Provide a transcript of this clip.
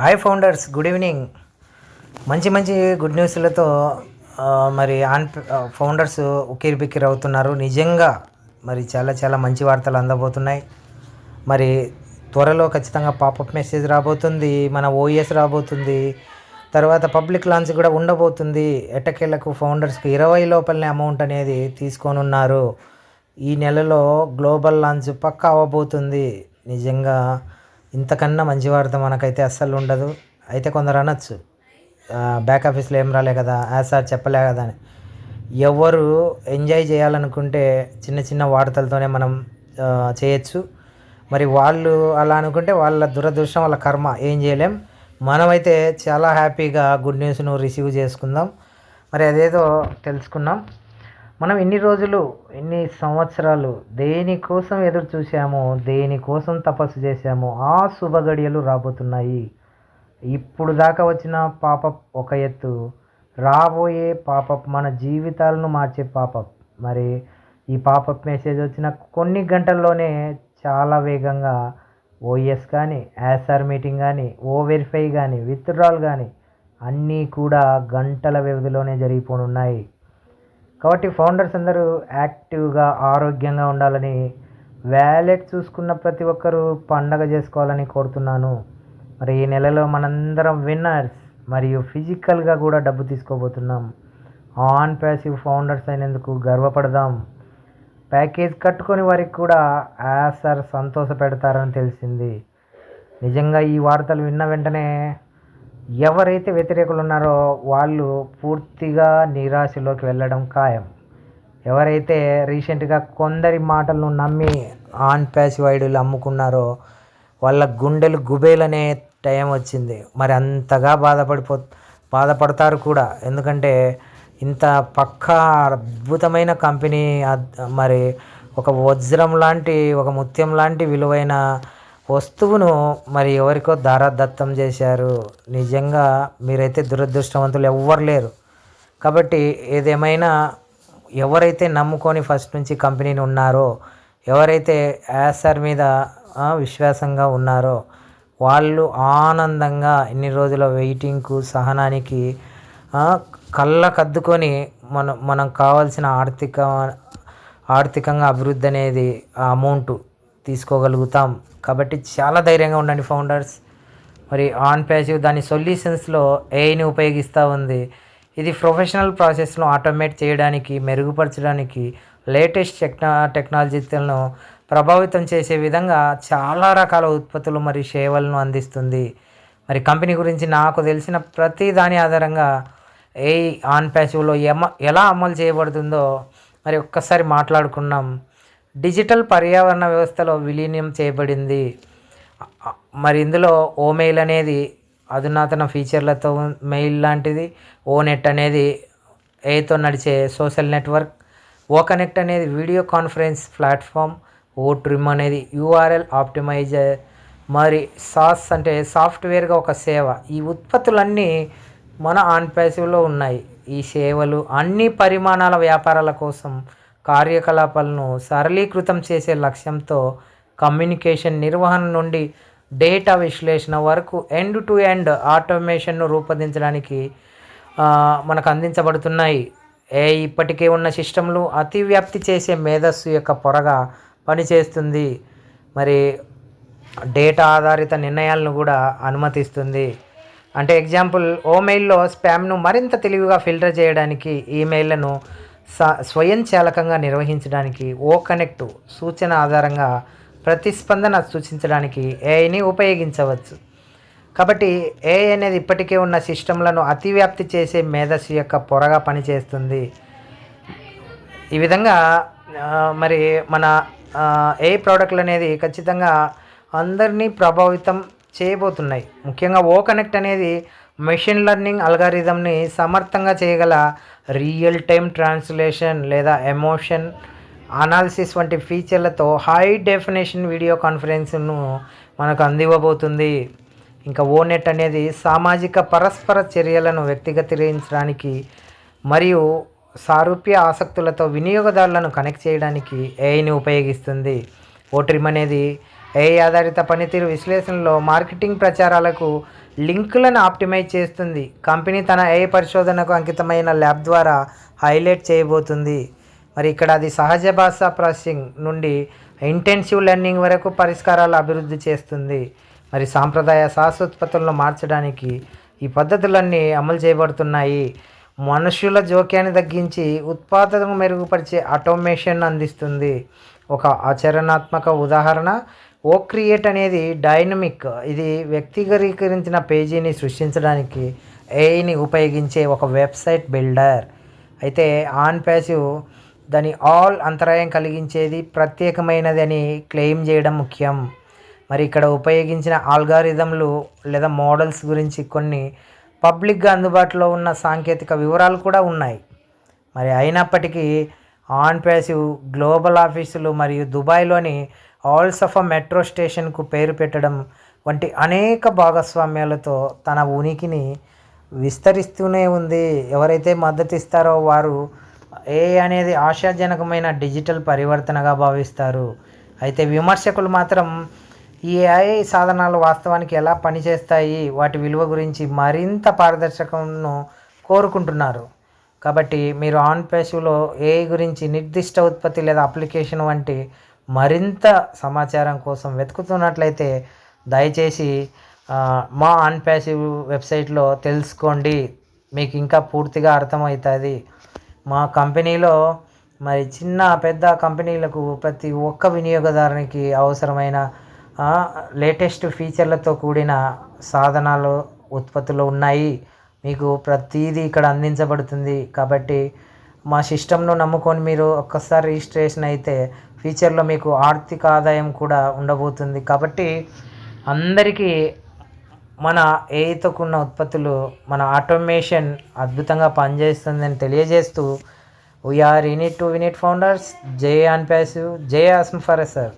Hi founders good evening మంచి మంచి good న్యూస్లతో మరి ఆన్ ఫౌండర్స్ ఉక్కిరి బిక్కిరి అవుతున్నారు. నిజంగా మరి చాలా చాలా మంచి వార్తలు అందబోతున్నాయి. మరి త్వరలో ఖచ్చితంగా పాపప్ మెసేజ్ రాబోతుంది మన ఓఎస్ రాబోతుంది. తర్వాత పబ్లిక్ లాంచ్ కూడా ఉండబోతుంది. ఎటకేళ్ళకు ఫౌండర్స్కి ఇరవై లోపలనే అమౌంట్ అనేది తీసుకొని ఉన్నారు ఈ నెలలో గ్లోబల్ లాంచ్ పక్కా అవ్వబోతుంది నిజంగా ఇంతకన్నా మంచి వార్త మనకైతే అస్సలు ఉండదు. అయితే కొందరు అనొచ్చు. బ్యాక్ ఆఫీస్లో ఏం రాలే కదా ఆ సార్ చెప్పలే కదా అని. ఎవరు ఎంజాయ్ చేయాలనుకుంటే చిన్న చిన్న వార్తలతోనే మనం చేయొచ్చు. మరి వాళ్ళు అలా అనుకుంటే వాళ్ళ దురదృష్టం వాళ్ళ కర్మ. ఏం చేయలేం. మనమైతే చాలా హ్యాపీగా గుడ్ న్యూస్ను రిసీవ్ చేసుకుందాం. మరి అదేదో తెలుసుకున్నాం మనం ఎన్ని రోజులు ఎన్ని సంవత్సరాలు దేనికోసం ఎదురు చూసామో దేనికోసం తపస్సు చేశామో ఆ శుభగడియలు రాబోతున్నాయి. ఇప్పుడు దాకా వచ్చిన పాపప్ ఒక ఎత్తు రాబోయే పాపప్ మన జీవితాలను మార్చే పాపప్ మరి ఈ పాపప్ మెసేజ్ వచ్చిన కొన్ని గంటల్లోనే చాలా వేగంగా ఓఎస్ కానీ యాస్ఆర్ మీటింగ్ కానీ ఓ వెరిఫై కానీ విత్డ్రాల్ కానీ అన్నీ కూడా గంటల వ్యవధిలోనే జరిగిపోనున్నాయి. కాబట్టి ఫౌండర్స్ అందరూ యాక్టివ్గా ఆరోగ్యంగా ఉండాలని వ్యాలెట్ చూసుకున్న ప్రతి ఒక్కరూ పండగ చేసుకోవాలని కోరుతున్నాను. మరి ఈ నెలలో మనందరం విన్నర్స్ మరియు ఫిజికల్గా కూడా డబ్బు తీసుకోబోతున్నాం. ఆన్ ప్యాసివ్ ఫౌండర్స్ అయినందుకు గర్వపడదాం. ప్యాకేజ్ కట్టుకొని వారికి కూడా యాసర్ సంతోష పెడతారని తెలిసింది. నిజంగా ఈ వార్తలు విన్న వెంటనే ఎవరైతే వ్యతిరేకులు ఉన్నారో వాళ్ళు పూర్తిగా నిరాశలోకి వెళ్ళడం ఖాయం. ఎవరైతే రీసెంట్గా కొందరి మాటలను నమ్మి ఆన్ ప్యాసి ఐడులు అమ్ముకున్నారో వాళ్ళ గుండెలు గుబేలనే టైం వచ్చింది. మరి అంతగా బాధపడిపో బాధపడతారు కూడా. ఎందుకంటే ఇంత పక్కా అద్భుతమైన కంపెనీ మరి ఒక వజ్రం లాంటి ఒక ముత్యం లాంటి విలువైన వస్తువును మరి ఎవరికో దారాదత్తం చేశారు. నిజంగా మీరైతే దురదృష్టవంతులు ఎవ్వరు లేరు. కాబట్టి ఏదేమైనా ఎవరైతే నమ్ముకొని ఫస్ట్ నుంచి కంపెనీని ఉన్నారో ఎవరైతే యాసర్ మీద విశ్వాసంగా ఉన్నారో వాళ్ళు ఆనందంగా ఇన్ని రోజుల వెయిటింగ్కు సహనానికి కళ్ళకద్దుకొని మనం మనం కావాల్సిన ఆర్థిక ఆర్థికంగా అభివృద్ధి అనేది ఆ అమౌంట్ తీసుకోగలుగుతాం. కాబట్టి చాలా ధైర్యంగా ఉండండి ఫౌండర్స్. మరి ఆన్ ప్యాసివ్ దాని సొల్యూషన్స్లో ఏఐని ఉపయోగిస్తూ ఉంది. ఇది ప్రొఫెషనల్ ప్రాసెస్ను ఆటోమేట్ చేయడానికి మెరుగుపరచడానికి లేటెస్ట్ టెక్నా టెక్నాలజీలను ప్రభావితం చేసే విధంగా చాలా రకాల ఉత్పత్తులు మరియు సేవలను అందిస్తుంది. మరి కంపెనీ గురించి నాకు తెలిసిన ప్రతి దాని ఆధారంగా ఏ ఆన్ ప్యాసివ్లో ఎమ ఎలా అమలు చేయబడుతుందో మరి ఒక్కసారి మాట్లాడుకున్నాం డిజిటల్ పర్యావరణ వ్యవస్థలో విలీనం చేయబడింది. మరి ఇందులో ఓ మెయిల్ అనేది అధునాతన ఫీచర్లతో మెయిల్ లాంటిది. ఓ నెట్ అనేది ఏతో నడిచే సోషల్ నెట్వర్క్. ఓ కనెక్ట్ అనేది video conference platform. O trim అనేది యూఆర్ఎల్ ఆప్టిమైజర్. మరి సాస్ అంటే సాఫ్ట్వేర్గా ఒక సేవ. ఈ ఉత్పత్తులన్నీ మన ఆన్ ప్యాసివ్లో ఉన్నాయి. ఈ సేవలు అన్ని పరిమాణాల వ్యాపారాల కోసం కార్యకలాపాలను సరళీకృతం చేసే లక్ష్యంతో కమ్యూనికేషన్ నిర్వహణ నుండి డేటా విశ్లేషణ వరకు ఎండ్ టు ఎండ్ ఆటోమేషన్ను రూపొందించడానికి మనకు అందించబడుతున్నాయి. ఏ ఇప్పటికే ఉన్న సిస్టంలు అతివ్యాప్తి చేసే మేధస్సు యొక్క పొరగా పనిచేస్తుంది. మరి డేటా ఆధారిత నిర్ణయాలను కూడా అనుమతిస్తుంది. అంటే ఎగ్జాంపుల్ ఓమెయిల్లో స్పామ్ను మరింత తెలివిగా ఫిల్టర్ చేయడానికి ఈమెయిల్లను స్వయంచాలకంగా నిర్వహించడానికి ఓ కనెక్ట్ సూచన ఆధారంగా ప్రతిస్పందన సూచించడానికి ఏఐని ఉపయోగించవచ్చు. కాబట్టి ఏఐ అనేది ఇప్పటికే ఉన్న సిస్టంలను అతివ్యాప్తి చేసే మేధస్సు యొక్క పొరగా పనిచేస్తుంది. ఈ విధంగా మరి మన ఏ ప్రోడక్ట్లు అనేది ఖచ్చితంగా అందరినీ ప్రభావితం చేయబోతున్నాయి. ముఖ్యంగా ఓ కనెక్ట్ అనేది మెషిన్ లెర్నింగ్ అల్గారిథంని సమర్థంగా చేయగల రియల్ టైమ్ ట్రాన్స్లేషన్ లేదా ఎమోషన్ అనాలిసిస్ వంటి ఫీచర్లతో హై డెఫినేషన్ వీడియో కాన్ఫరెన్స్ను మనకు అందివ్వబోతుంది. ఇంకా ఓనెట్ అనేది సామాజిక పరస్పర చర్యలను వ్యక్తిగతీకరించడానికి మరియు సారూప్య ఆసక్తులతో వినియోగదారులను కనెక్ట్ చేయడానికి ఏఐని ఉపయోగిస్తుంది. ఓట్రిమ్ అనేది ఏఐ ఆధారిత పనితీరు విశ్లేషణలో మార్కెటింగ్ ప్రచారాలకు లింకులను ఆప్టిమైజ్ చేస్తుంది. కంపెనీ తన ఏ పరిశోధనకు అంకితమైన ల్యాబ్ ద్వారా హైలైట్ చేయబోతుంది. మరి ఇక్కడ అది సహజ భాష ప్రాసెసింగ్ నుండి ఇంటెన్సివ్ లెర్నింగ్ వరకు పరిష్కారాలు అభివృద్ధి చేస్తుంది. మరి సాంప్రదాయ శాస్త్రోత్పత్తులను మార్చడానికి ఈ పద్ధతులన్నీ అమలు చేయబడుతున్నాయి. మనుషుల జోక్యాన్ని తగ్గించి ఉత్పాదకం మెరుగుపరిచే ఆటోమేషన్ అందిస్తుంది. ఒక ఆచరణాత్మక ఉదాహరణ ఓ క్రియేట్ అనేది డైనమిక్ ఇది వ్యక్తిగరీకరించిన పేజీని సృష్టించడానికి ఏఐని ఉపయోగించే ఒక వెబ్సైట్ బిల్డర్. అయితే ఆన్ ప్యాసివ్ దాని ఆల్ అంతరాయం కలిగించేది ప్రత్యేకమైనది అని క్లెయిమ్ చేయడం ముఖ్యం. మరి ఇక్కడ ఉపయోగించిన ఆల్గారిథంలు లేదా మోడల్స్ గురించి కొన్ని పబ్లిక్గా అందుబాటులో ఉన్న సాంకేతిక వివరాలు కూడా ఉన్నాయి. మరి అయినప్పటికీ ఆన్ ప్యాసివ్ గ్లోబల్ ఆఫీసులు మరియు దుబాయ్లోని ఆల్సఫా మెట్రో స్టేషన్కు పేరు పెట్టడం వంటి అనేక భాగస్వామ్యాలతో తన ఉనికిని విస్తరిస్తూనే ఉంది. ఎవరైతే మద్దతు ఇస్తారో వారు ఏ అనేది ఆశాజనకమైన డిజిటల్ పరివర్తనగా భావిస్తారు. అయితే విమర్శకులు మాత్రం ఈ ఏఐ సాధనాలు వాస్తవానికి ఎలా పనిచేస్తాయి వాటి విలువ గురించి మరింత పారదర్శకంను కోరుకుంటున్నారు. కాబట్టి మీరు ఆన్ పేసివ్లో ఏఐ గురించి నిర్దిష్ట ఉత్పత్తి లేదా అప్లికేషన్ వంటి మరింత సమాచారం కోసం వెతుకుతున్నట్లయితే దయచేసి మా ఆన్ ప్యాసివ్ వెబ్సైట్లో తెలుసుకోండి. మీకు ఇంకా పూర్తిగా అర్థమవుతుంది. మా కంపెనీలో మరి చిన్న పెద్ద కంపెనీలకు ప్రతి ఒక్క వినియోగదారునికి అవసరమైన లేటెస్ట్ ఫీచర్లతో కూడిన సాధనాలు ఉత్పత్తులు ఉన్నాయి. మీకు ప్రతిదీ ఇక్కడ అందించబడుతుంది. కాబట్టి మా సిస్టమ్ను నమ్ముకొని మీరు ఒక్కసారి రిజిస్ట్రేషన్ అయితే ఫ్యూచర్లో మీకు ఆర్థిక ఆదాయం కూడా ఉండబోతుంది. కాబట్టి అందరికీ మన ఏఐతో ఉన్న ఉత్పత్తులు మన ఆటోమేషన్ అద్భుతంగా పనిచేస్తుందని తెలియజేస్తూ VR unit to వినిట్ founders J un passive J ఆస్మ్ for sir